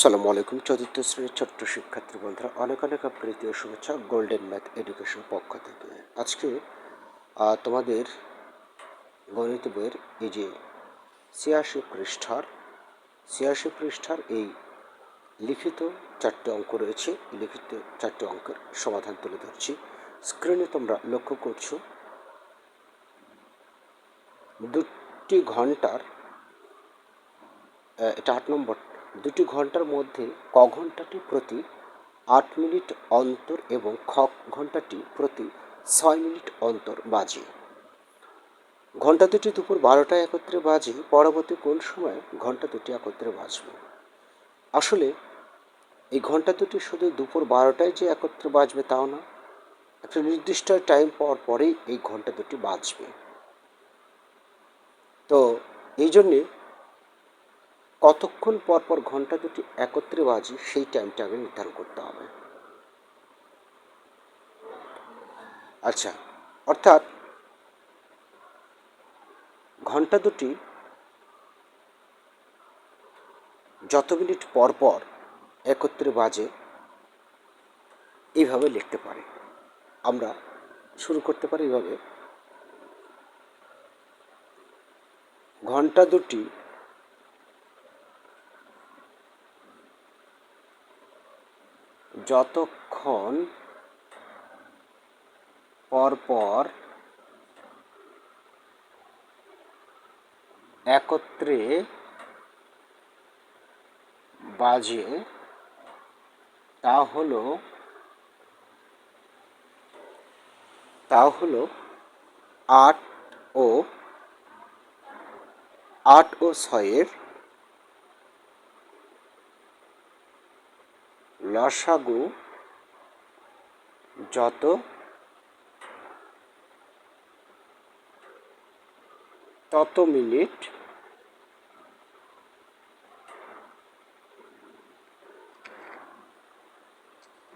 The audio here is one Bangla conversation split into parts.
সালামু আলাইকুম। চতুর্থ শ্রেণির ছোট্ট শিক্ষার্থী বন্ধুরা, অনেক অনেক প্রীতি শুভেচ্ছা। গোল্ডেন ম্যাথ এডুকেশন পক্ষ থেকে। আজকে তোমাদের গণিত বইয়ের এই যে ছিয়াশি পৃষ্ঠার ছিয়াশি পৃষ্ঠার এই লিখিত চারটে অঙ্ক রয়েছে। লিখিত চারটে অঙ্কের সমাধান তুলে ধরছি। স্ক্রিনে তোমরা লক্ষ্য করছ, দুটি ঘণ্টার এটা আট নম্বর দুটি ঘণ্টার মধ্যে ক ঘন্টাটি প্রতি আট মিনিট অন্তর এবং খ ঘন্টাটি প্রতি ছয় মিনিট অন্তর বাজে। ঘণ্টা দুটি দুপুর বারোটায় একত্রে বাজে, পরবর্তী কোন সময় ঘণ্টা দুটি একত্রে বাজবে? আসলে, এই ঘণ্টা দুটি শুধু দুপুর বারোটায় যে একত্রে বাজবে তাও না, একটা নির্দিষ্ট টাইম পর পরেই এই ঘণ্টা দুটি বাজবে। তো, এই জন্যে কতক্ষণ পর পর ঘণ্টা দুটি একত্রে বাজে, সেই টাইমটা আগে নির্ধারণ করতে হবে। আচ্ছা অর্থাৎ ঘণ্টা দুটি যত মিনিট পর পর একত্রে বাজে, এইভাবে লিখতে পারি। আমরা শুরু করতে পারি এইভাবে ঘণ্টা দুটি যতক্ষণ পর পর একত্রে বাজে তা হলো তা হলো আট ও আট ও ছয়ের লসাগু যত তত মিনিট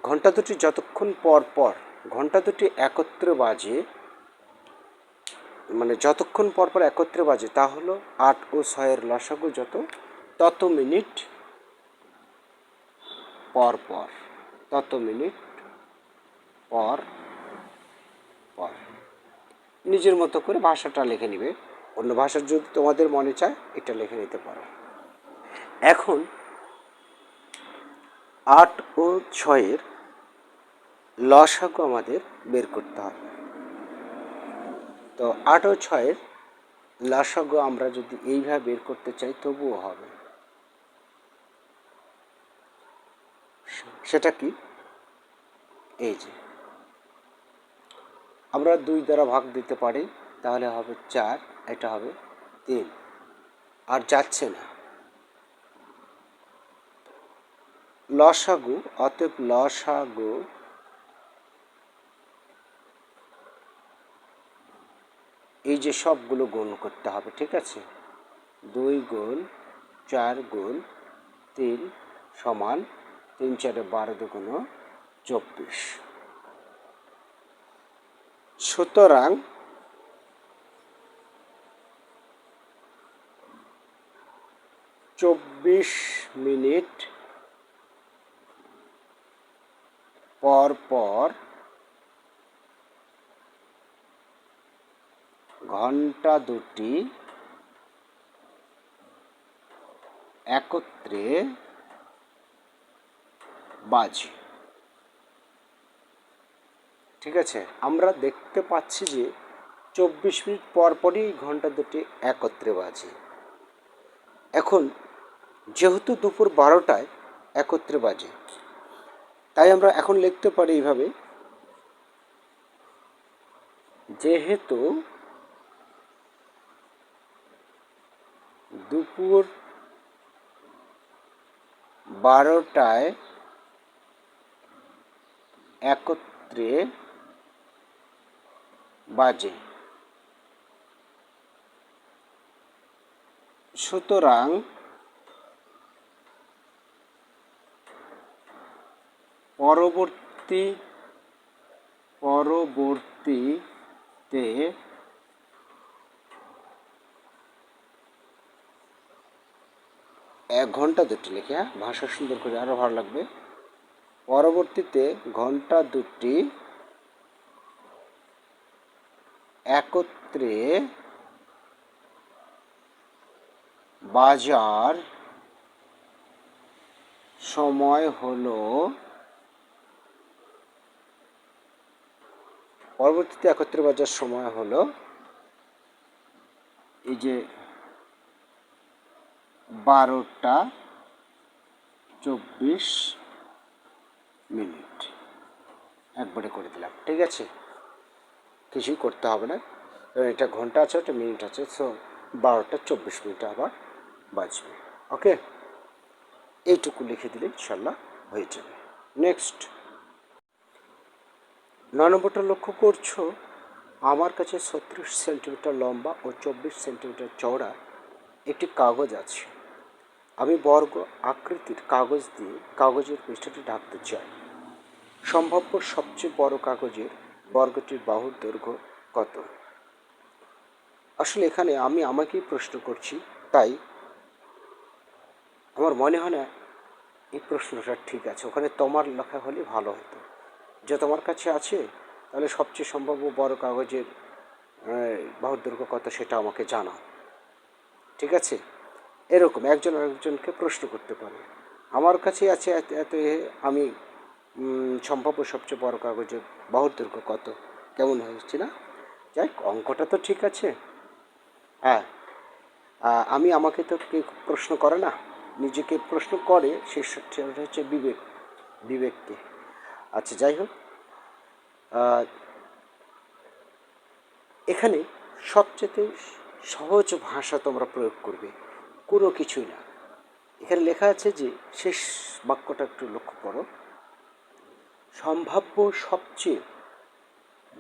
ঘণ্টা দুটি যতক্ষণ পর পর, ঘণ্টা দুটি একত্রে বাজে মানে যতক্ষণ পর পর একত্রে বাজে, তা হলো আট ও ছয়ের লসাগু যত, তত মিনিট পর পর তত মিনিট পর পর। নিজের মতো করে ভাষাটা লিখে নিবে। অন্য ভাষার যদি তোমাদের মনে চায়, এটা লিখে নিতে পারো। এখন আট ও ছয়ের লসাগু আমাদের বের করতে হবে। তো আট ও ছয়ের লসাগু আমরা যদি এইভাবে বের করতে চাই, তবুও হবে। সেটা কি? এই যে। আমরা দুই দ্বারা ভাগ দিতে পারি, তাহলে হবে চার, এটা হবে তিন। আর যাচ্ছে না। লসাগু, অতএব লসাগু এই যে সবগুলো গুণ করতে হবে, ঠিক আছে? দুই গুণ চার গুণ তিন সমান তিন চারে বারো দুগুণ চব্বিশ। সুতরাং চব্বিশ মিনিট পর পর ঘণ্টা দুটি একত্রে বাজে। ঠিক আছে? আমরা দেখতে পাচ্ছি যে চব্বিশ মিনিট পর পরই ঘণ্টা দুটি একত্রে বাজে। এখন যেহেতু দুপুর বারোটায় একত্রে বাজে, তাই আমরা এখন লিখতে পারি এইভাবে, যেহেতু দুপুর বারোটায় একত্রে বাজে। সুতরাং পরবর্তী, পরবর্তীতে এক ঘণ্টা দুটি লিখে হ্যাঁ? ভাষা সুন্দর করে আরও ভালো লাগবে। পরবর্তীতে ঘণ্টা দুটি একত্রে বাজার সময় হলো পরবর্তীতে একত্রে বাজার সময় হলো এই যে বারোটা চব্বিশ মিনিট। একবারে করে দিলাম, ঠিক আছে? কিছুই করতে হবে না। এটা ঘণ্টা আছে, ওটা মিনিট আছে সো বারোটা চব্বিশ মিনিট আবার বাজবে। ওকে এইটুকু লিখে দিলে ইনশাল্লাহ হয়ে যাবে। নেক্সট নয় নম্বরটা লক্ষ্য করছ? আমার কাছে ছত্রিশ সেন্টিমিটার লম্বা ও চব্বিশ সেন্টিমিটার চওড়া একটি কাগজ আছে। আমি বর্গ আকৃতির কাগজ দিয়ে কাগজের পৃষ্ঠাটি ঢাকতে চাই। সম্ভাব্য সবচেয়ে বড় কাগজের বর্গটির বাহুর দৈর্ঘ্য কত? আসলে এখানে আমি আমাকেই প্রশ্ন করছি, তাই আমার মনে হয় না এই প্রশ্নটা ঠিক আছে। ওখানে তোমার লেখা হলে ভালো হতো। যে তোমার কাছে আছে, তাহলে সবচেয়ে সম্ভাব্য বড় কাগজের বাহুর দৈর্ঘ্য কত সেটা আমাকে জানাও। ঠিক আছে? এরকম একজন আরেকজনকে প্রশ্ন করতে পারে। আমার কাছে আছে এত আমি সম্ভাব্য সবচেয়ে বড় কাগজের বাহুর দৈর্ঘ্য কত, কেমন হয়েছে না? যাই অঙ্কটা তো ঠিক আছে। হ্যাঁ আমি, আমাকে তো কেউ প্রশ্ন করে না। নিজেকে প্রশ্ন করে, সে হচ্ছে বিবেক, বিবেককে। আচ্ছা যাই হোক এখানে সবচেয়ে সহজ ভাষা তোমরা প্রয়োগ করবে। কোনো কিছুই না। এখানে লেখা আছে যে, শেষ বাক্যটা একটু লক্ষ্য করো। সম্ভাব্য সবচেয়ে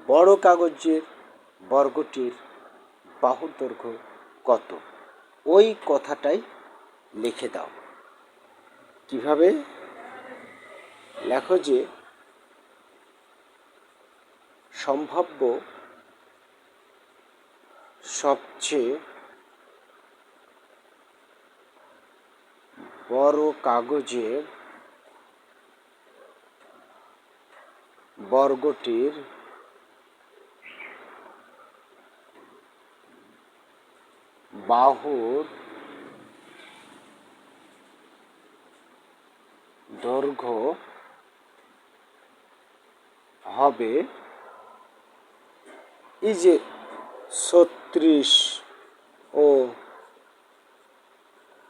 বড় কাগজের বর্গটির বাহুর দৈর্ঘ্য কত? ওই কথাটাই লিখে দাও। কীভাবে? লেখো যে, সম্ভাব্য সবচেয়ে বড় কাগজের বর্গটির বাহুর দৈর্ঘ্য হবে এই যে ছত্রিশ ও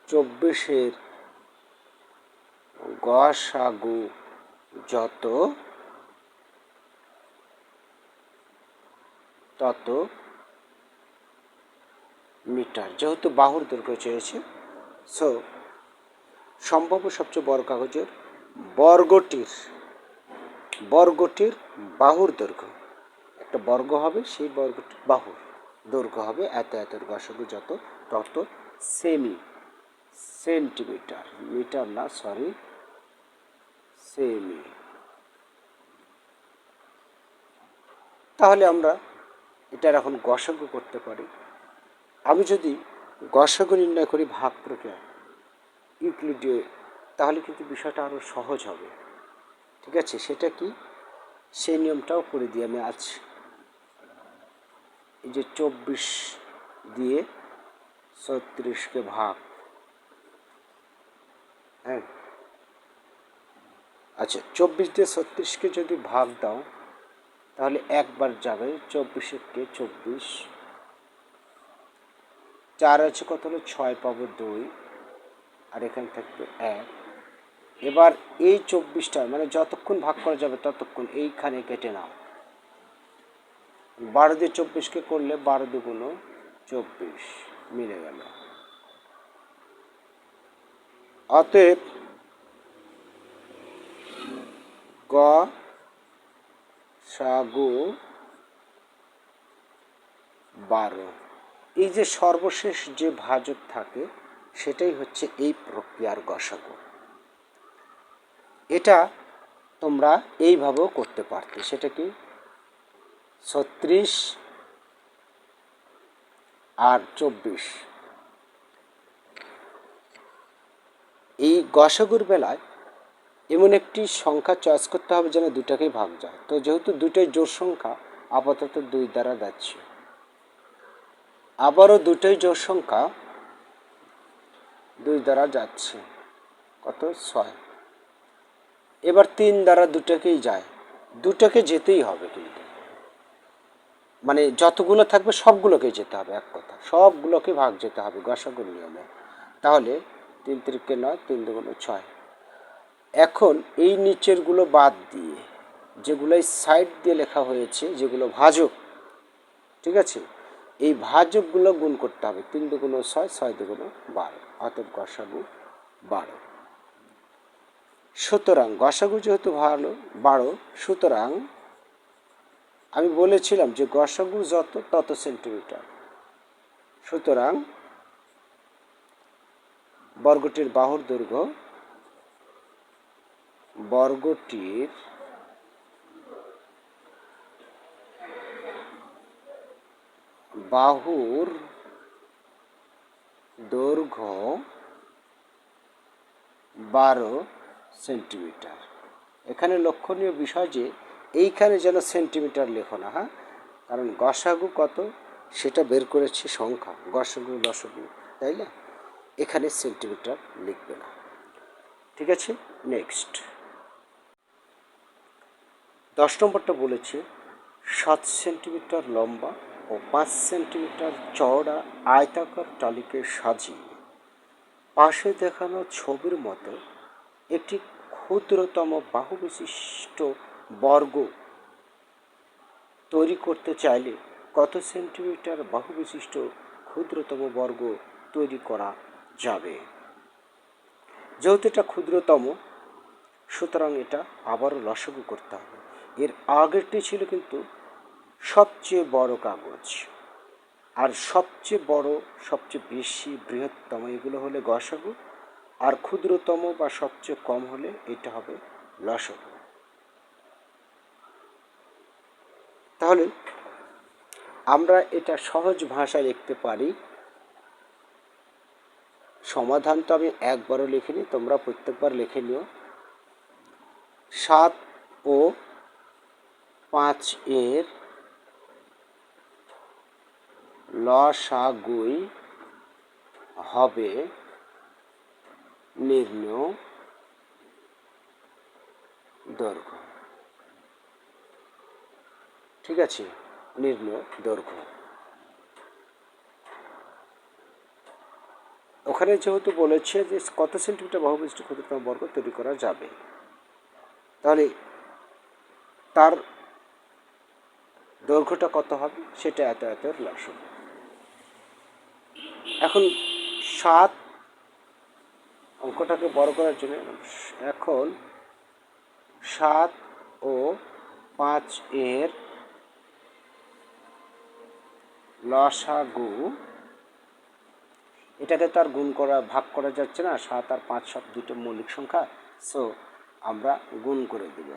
চব্বিশের গসাগু যত তত মিটার, যেহেতু বাহুর দৈর্ঘ্য চেয়েছে। সো সম্ভাব্য সবচেয়ে বড় কাগজের বর্গটির বর্গটির বাহুর দৈর্ঘ্য। একটা বর্গ হবে সেই বর্গটির বাহুর দৈর্ঘ্য হবে এত এত গসাগু যত তত সেমি, সেন্টিমিটার, মিটার না সরি সেমি। তাহলে আমরা এটার এখন গসাগু করতে পারি। আমি যদি গসাগু নির্ণয় করি ভাগ প্রক্রিয়া, ইউক্লিডীয়, তাহলে কিন্তু বিষয়টা আরও সহজ হবে। ঠিক আছে? সেটা কি? সেই নিয়মটাও করে দিই আমি আজ। এই যে চব্বিশ দিয়ে ছত্রিশকে ভাগ। হ্যাঁ? আচ্ছা চব্বিশ দিয়ে ছত্রিশকে যদি ভাগ দাও, তাহলে একবার যাবে চব্বিশকে চব্বিশ। চার আছে কত হলো? ছয় পাবো দুই, আর এখানে থাকবে এক। এবার এই চব্বিশটা মানে যতক্ষণ ভাগ করা যাবে ততক্ষণ এইখানে কেটে নাও। বারো দিয়ে চব্বিশকে করলে বারো দুগুণ চব্বিশ মিলে গেল। অতএব সাগু, বারো। এই যে সর্বশেষ যে ভাজক থাকে, সেটাই হচ্ছে এই প্রক্রিয়ার গসাগু এটা তোমরা এইভাবেও করতে পারতে। সেটা কি? ছত্রিশ আর চব্বিশ। এই গসাগুর বেলায় এমন একটি সংখ্যা চয়েস করতে হবে যেন দুটাকেই ভাগ যায়। তো যেহেতু দুটোই জোর সংখ্যা, আপাতত দুই দ্বারা যাচ্ছে। আবারও দুটোই জোর সংখ্যা, দুই দ্বারা যাচ্ছে। কত? ছয়। এবার তিন দ্বারা দুটাকেই যায়। দুটাকে যেতেই হবে কিন্তু। মানে যতগুলো থাকবে সবগুলোকে যেতে হবে, এক কথা। সবগুলোকে ভাগ যেতে হবে গসাগুর নিয়মে। তাহলে তিন তিরিকে নয়, তিন দুগুলো ছয়। এখন এই নিচেরগুলো বাদ দিয়ে যেগুলো সাইড দিয়ে লেখা হয়েছে, যেগুলো ভাজক, ঠিক আছে? এই ভাজকগুলো গুণ করতে হবে। তিন দুগুলো ছয় ছয় দুগুলো বারো, অতএব গসাগু বারো। সুতরাং গসাগু যেহেতু ভালো, বারো, সুতরাং আমি বলেছিলাম যে গসাগু যত, তত সেন্টিমিটার সুতরাং বর্গটির বাহুর দৈর্ঘ্য বর্গটির বাহুর দৈর্ঘ্য বারো সেন্টিমিটার। এখানে লক্ষণীয় বিষয় যে, এইখানে যেন সেন্টিমিটার লেখো না হ্যাঁ? কারণ গসাগু কত? সেটা বের করেছে সংখ্যা, গসাগু, লসাগু, তাই না? এখানে সেন্টিমিটার লিখবে না। ঠিক আছে? নেক্সট দশ নম্বরটা বলেছে, সাত সেন্টিমিটার লম্বা ও পাঁচ সেন্টিমিটার চওড়া আয়তাকার টালিকে সাজিয়ে পাশে দেখানো ছবির মতো একটি ক্ষুদ্রতম বাহু বিশিষ্ট বর্গ তৈরি করতে চাইলে কত সেন্টিমিটার বাহু বিশিষ্ট ক্ষুদ্রতম বর্গ তৈরি করা যাবে? যেহেতু এটা ক্ষুদ্রতম, সুতরাং এটা আবারও লসগু করতে হবে। এর আগেরটি ছিল কিন্তু সবচেয়ে বড় কাগজ। আর সবচেয়ে বড়, সবচেয়ে বেশি বৃহত্তম এগুলো হলে গসাগু, আর ক্ষুদ্রতম বা সবচেয়ে কম হলে এটা হবে লসগু। তাহলে আমরা এটা সহজ ভাষায় লিখতে পারি। সমাধান তো আমি একবারও লিখিনি, তোমরা প্রত্যেকবার লিখে নিও। সাত ও পাঁচ এর লসাগুই হবে নির্ণয় দৈর্ঘ্য। ঠিক আছে নির্ণয় দৈর্ঘ্য। ওখানে যেহেতু বলেছে যে কত সেন্টিমিটার বহুবিষ্ট ক্ষুদ্রতম বর্গ তৈরি করা যাবে, তাহলে তার দৈর্ঘ্যটা কত হবে? সেটা এত এতের লসক এখন সাত অঙ্কটাকে বড় করার জন্য এখন সাত ও পাঁচ এর লসাগু, এটাতে তো আর গুণ করা, ভাগ করা যাচ্ছে না। সাত আর পাঁচ সব দুটো মৌলিক সংখ্যা সো আমরা গুণ করে দেব।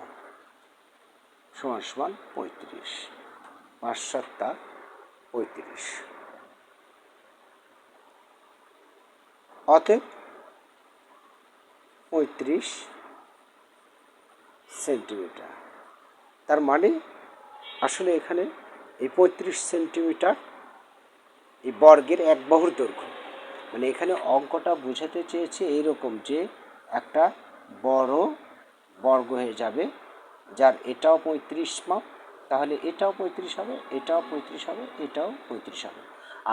সমান সমান পঁয়ত্রিশ। পাঁচ সাতটা পঁয়ত্রিশ। অতএব পঁয়ত্রিশ সেন্টিমিটার। তার মানে আসলে এখানে এই পঁয়ত্রিশ সেন্টিমিটার এই বর্গের এক বাহুর দৈর্ঘ্য। মানে এখানে অঙ্কটা বোঝাতে চেয়েছে এইরকম যে একটা বড় বর্গ হয়ে যাবে, যার এটাও পঁয়ত্রিশ মাপ তাহলে এটাও পঁয়ত্রিশ হবে, এটাও পঁয়ত্রিশ হবে, এটাও পঁয়ত্রিশ হবে।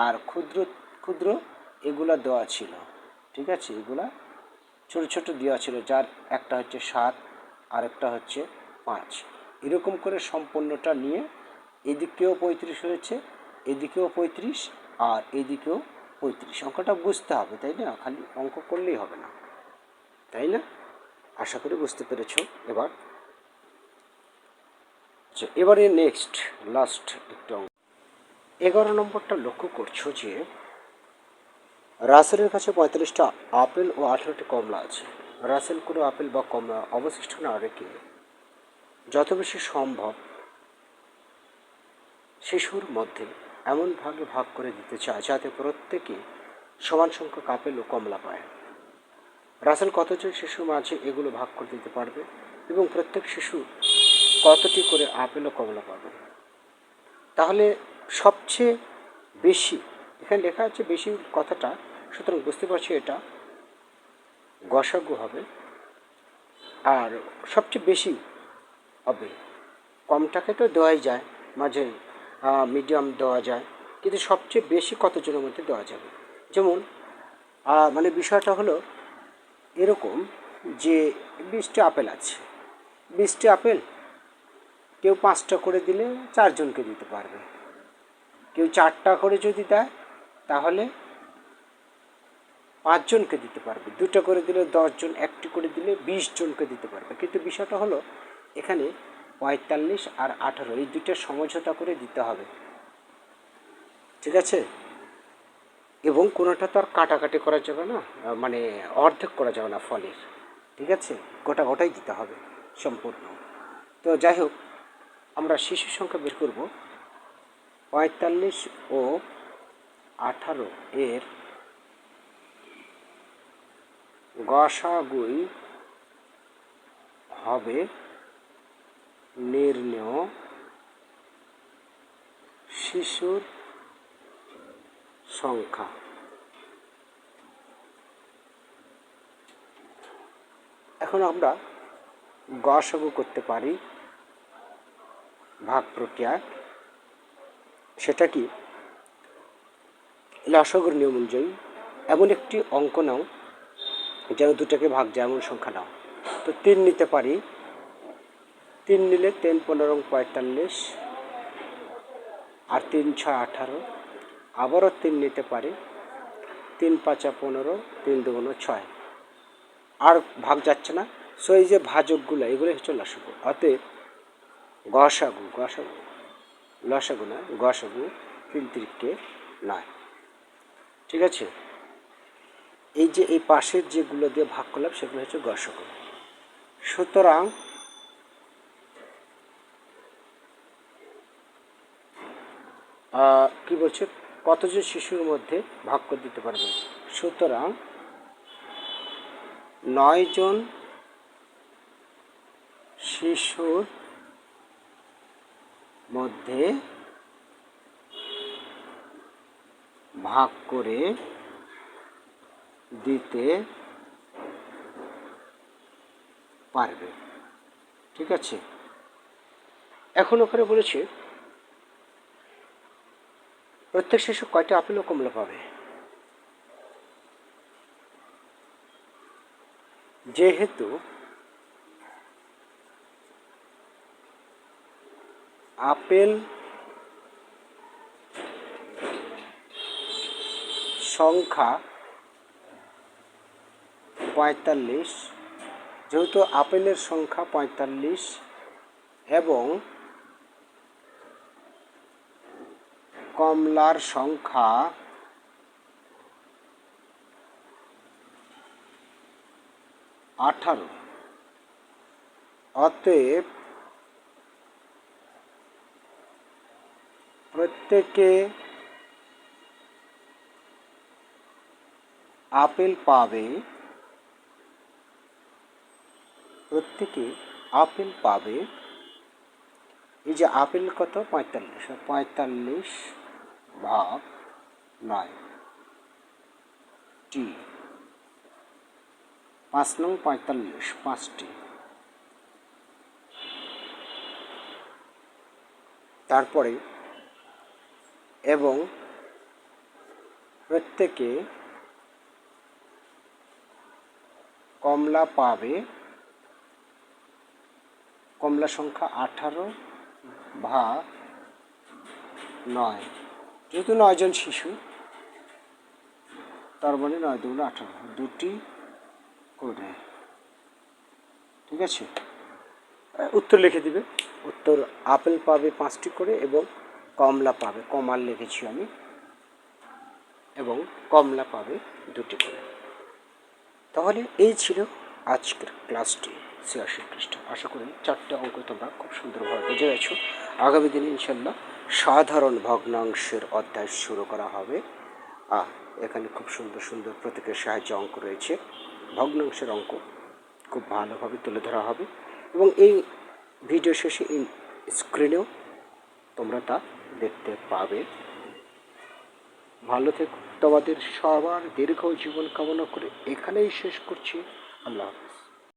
আর ক্ষুদ্র ক্ষুদ্র এগুলা দেওয়া ছিল, ঠিক আছে? এগুলা ছোট ছোট দেওয়া ছিল, যার একটা হচ্ছে সাত, আরেকটা হচ্ছে পাঁচ। এরকম করে সম্পূর্ণটা নিয়ে এদিকেও পঁয়ত্রিশ হয়েছে, এদিকেও পঁয়ত্রিশ, আর এদিকেও পঁয়ত্রিশ। অঙ্কটা বুঝতে হবে, তাই না? খালি অঙ্ক করলেই হবে না, তাই না? আশা করি বুঝতে পেরেছ। এবার আচ্ছা এবারে নেক্সট লাস্ট একটু অঙ্ক এগারো নম্বরটা লক্ষ্য করছ যে, রাসেলের কাছে পঁয়তাল্লিশটা আপেল ও আঠেরোটি কমলা আছে। রাসেল কোনো আপেল বা কমলা অবশিষ্ট না রেখে যত বেশি সম্ভব শিশুর মধ্যে এমন ভাগে ভাগ করে দিতে চায় যাতে প্রত্যেকে সমান সংখ্যক আপেল ও কমলা পায়। রাসেল কতজন শিশু মাঝে এগুলো ভাগ করে দিতে পারবে এবং প্রত্যেক শিশু কতটি করে আপেল ও কমলা পাবে? তাহলে সবচেয়ে বেশি, এখানে লেখা আছে বেশি কথাটা, সুতরাং বুঝতে পারছি এটা, গসাগু হবে, আর সবচেয়ে বেশি হবে, কমটাকে তো দেওয়াই যায়, মাঝে মিডিয়াম দেওয়া যায়, কিন্তু সবচেয়ে বেশি কতজনের মধ্যে দেওয়া যাবে? যেমন মানে বিষয়টা হলো এরকম যে বিশটি আপেল আছে, বিশটি আপেল কেউ পাঁচটা করে দিলে চারজনকে দিতে পারবে। কেউ চারটা করে যদি দেয়, তাহলে পাঁচজনকে দিতে পারবে। দুটো করে দিলে দশজন, একটি করে দিলে বিশ জনকে দিতে পারবে। কিন্তু বিষয়টা হলো, এখানে পঁয়তাল্লিশ আর আঠারো, এই দুটো সমঝোতা করে দিতে হবে। ঠিক আছে? এবং কোনোটা তো আর কাটাকাটি করা যাবে না মানে অর্ধেক করা যাবে না ফলের। ঠিক আছে? গোটা গোটাই দিতে হবে সম্পূর্ণ। তো যাই হোক আমরা শিশু সংখ্যা বের করব পঁয়তাল্লিশ ও আঠারো এর গসাগুই হবে নির্ণয় শিশুর সংখ্যা। এখন আমরা গসাগু করতে পারি। ভাগ প্রক্রিয়া, সেটা কি? লসগর নিয়ম অনুযায়ী এমন একটি অঙ্ক নাও যেন দুটাকে ভাগ যায়, এমন সংখ্যা নাও। তো তিন নিতে পারি। তিন নিলে তিন পনেরো পঁয়তাল্লিশ আর তিন ছয় আঠারো। আবারও তিন নিতে পারি। তিন পাঁচা পনেরো, তিন দুগুণ ছয়। আর ভাগ যাচ্ছে না। সো এই যে ভাজকগুলো এগুলো হচ্ছে লসাগু অতএব গসাগু গসাগু। লসাগু না, গসাগু তিন নয়। ঠিক আছে? এই যে, এই পাশের যেগুলো দিয়ে ভাগ করলাম, সেগুলো হচ্ছে গসাগু। সুতরাং কি বলছে? কতজন শিশুর মধ্যে ভাগ করে দিতে পারবে সুতরাং নয় জন শিশুর মধ্যে ভাগ করে দিতে পারবে। ঠিক আছে? এখন ওখানে বলেছে, প্রত্যেক শিশু কয়টা আপেল ও কমলা পাবে? যেহেতু আপেল সংখ্যা পঁয়তাল্লিশ যেহেতু আপেলের সংখ্যা পঁয়তাল্লিশ এবং কমলার সংখ্যা আঠারো। অতএব প্রত্যেকে আপেল পাবে। প্রত্যেকে আপেল পাবে। এই যে আপেল কত? পঁয়তাল্লিশ। পঁয়তাল্লিশ ভাগ নয়। টি। পাঁচ নং পঁয়তাল্লিশ পাঁচটি তারপরে এবং প্রত্যেকে কমলা পাবে। কমলা সংখ্যা আঠারো ভাগ নয়। যেহেতু নয়জন শিশু, তার মানে নয় দুগুলো আঠারো। দুটি করে। ঠিক আছে? উত্তর লিখে দিবে। উত্তর আপেল পাবে পাঁচটি করে এবং কমলা পাবে, কমাল লিখেছি আমি। এবং কমলা পাবে দুটি করে। তাহলে এই ছিল আজকের ক্লাসটি ছিয়াশি পৃষ্ঠা। আশা করি চারটে অঙ্ক তোমরা খুব সুন্দরভাবে বুঝে গেছো। আগামী দিনে ইনশাল্লাহ সাধারণ ভগ্নাংশের অধ্যায় শুরু করা হবে। আহ এখানে খুব সুন্দর সুন্দর প্রতীকের সাহায্যে অঙ্ক রয়েছে। ভগ্নাংশের অঙ্ক খুব ভালোভাবে তুলে ধরা হবে। এবং এই ভিডিও শেষে স্ক্রিনেও তোমরা তা দেখতে পাবে। ভালো থেকো। তোমাদের সবার দীর্ঘ জীবন কামনা করে এখানেই শেষ করছি। আল্লাহ।